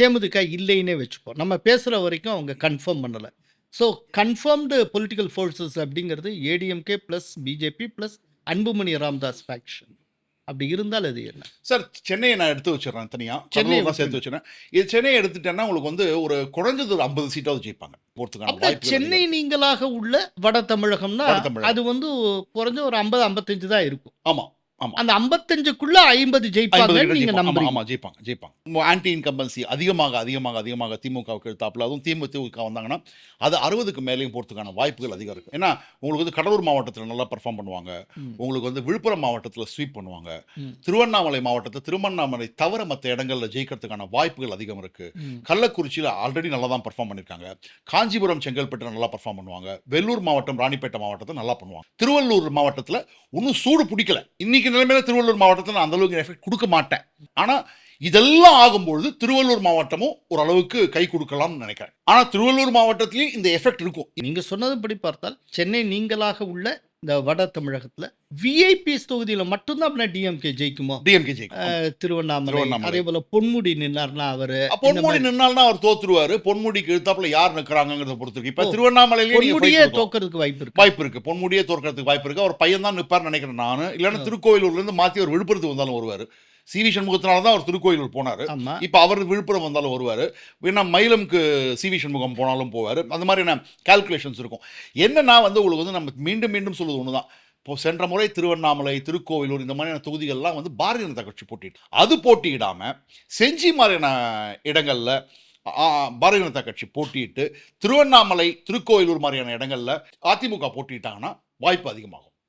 தேமுதிக இல்லைன்னே வச்சுப்போம். நம்ம பேசுகிற வரைக்கும் அவங்க கன்ஃபார்ம் பண்ணலை. ஸோ கன்ஃபார்ம்டு பொலிட்டிக்கல் ஃபோர்ஸஸ் அப்படிங்கிறது ADMK plus BJP plus Anbumani Ramadoss faction அப்படி இருந்தால் அது என்ன? சார் சென்னையை நான் எடுத்து வச்சிடறேன் தனியா. சென்னை சேர்த்து வச்சிடறேன். இது சென்னையை எடுத்துட்டேன்னா உங்களுக்கு வந்து ஒரு குறைஞ்சது ஒரு ஐம்பது சீட்டாவது ஜெயிப்பாங்க. வாய்ப்பு சென்னை நீங்களாக உள்ள வட தமிழகம்னா. அது வந்து குறைஞ்ச ஒரு ஐம்பது ஐம்பத்தஞ்சு தான் இருக்கும். ஆமா ஆமா. அந்த ஐம்பத்தஞ்சுக்குள்ள ஐம்பது நீங்க ஜெயிப்பாங்க. ஆமா, நம்புறீங்க. ஆமா ஜெயிப்பாங்க ஜெயிப்பாங்க. ஆன்டி இன்கம்பன்சி அதிகமாக அதிகமாக அதிகமாக திமுகவுக்கு எடுத்தாப்புல அதுவும் திமுக வந்தாங்கன்னா அது அறுபதுக்கு மேலேயும் போறதுக்கான வாய்ப்புகள் அதிகம் இருக்கு. ஏன்னா உங்களுக்கு வந்து கடலூர் மாவட்டத்தில் நல்லா பெர்ஃபார்ம் பண்ணுவாங்க. உங்களுக்கு வந்து விழுப்புரம் மாவட்டத்தில் ஸ்வீப் பண்ணுவாங்க. திருவண்ணாமலை மாவட்டத்தில் திருவண்ணாமலை தவிர மற்ற இடங்கள்ல ஜெயிக்கிறதுக்கான வாய்ப்புகள் அதிகம் இருக்கு. கள்ளக்குறிச்சியில் ஆல்ரெடி நல்லா தான் பெர்ஃபார்ம் பண்ணியிருக்காங்க காஞ்சிபுரம் செங்கல்பட்டு நல்லா பெர்ஃபார்ம் பண்ணுவாங்க. வெள்ளூர் மாவட்டம் ராணிப்பேட்டை மாவட்டத்தை நல்லா பண்ணுவாங்க. திருவள்ளூர் மாவட்டத்தில் இன்னும் சூடு பிடிக்கல. இன்னைக்கு நிலைமையில திருவள்ளூர் மாவட்டத்தில் நான் அந்த அளவுக்கு எஃபெக்ட் கொடுக்க மாட்டேன். ஆனால் இதெல்லாம் ஆகும்பொழுது திருவள்ளூர் மாவட்டமும் ஓரளவுக்கு கை கொடுக்கலாம்னு நினைக்கிறேன். ஆனால் திருவள்ளூர் மாவட்டத்திலேயே இந்த எஃபெக்ட் இருக்கும். நீங்கள் சொன்னதுபடி பார்த்தால் சென்னை நீங்களாக உள்ள இந்த வட தமிழகத்துல விஐபிஎஸ் தொகுதியில மட்டும்தான் அப்படின்னா டிஎம்கே ஜெயிக்குமோ? டிஎம்கே ஜெயிக்கும். திருவண்ணாமலை. அதே போல பொன்முடி நின்னார்னா அவரு பொன்முடி நின்னால்னா அவர் தோத்துருவாரு. பொன்முடிக்கு எழுத்தாப்புல யார் நிற்கிறாங்கிறத பொறுத்து இருக்கு இப்ப fight பொன்முடியே. தோக்கறதுக்கு வாய்ப்பு இருக்கு. வாய்ப்பு இருக்கு. பொன்முடியே தோற்கிறதுக்கு வாய்ப்பு இருக்கு. அவர் பையன் தான் நிற்பார் நினைக்கிறேன் நான். இல்லைன்னா திருக்கோயிலூர்ல இருந்து மாத்தி அவர் விழுப்புரத்துக்கு வந்தாலும் வருவார். சி வி சண்முகத்தினால தான் அவர் திருக்கோயிலூர் போனாரு. இப்ப அவர் விழுப்புரம் வந்தாலும் வருவார். வேணா மயிலம்க்கு சி வி சண்முகம் போனாலும் போவார். அந்த மாதிரியான கால்குலேஷன்ஸ் இருக்கும். என்னன்னா வந்து உங்களுக்கு வந்து நம்ம மீண்டும் மீண்டும் சொல்லுவது ஒன்று தான் இப்போ சென்ற முறை திருவண்ணாமலை திருக்கோவிலூர் இந்த மாதிரியான தொகுதிகள்லாம் வந்து பாரதிய ஜனதா கட்சி போட்டிட்டு அது போட்டியிடாம செஞ்சி மாதிரியான இடங்கள்ல பாரதிய ஜனதா கட்சி போட்டியிட்டு திருவண்ணாமலை திருக்கோவிலூர் மாதிரியான இடங்கள்ல அதிமுக போட்டியிட்டாங்கன்னா வாய்ப்பு அதிகமாகும்.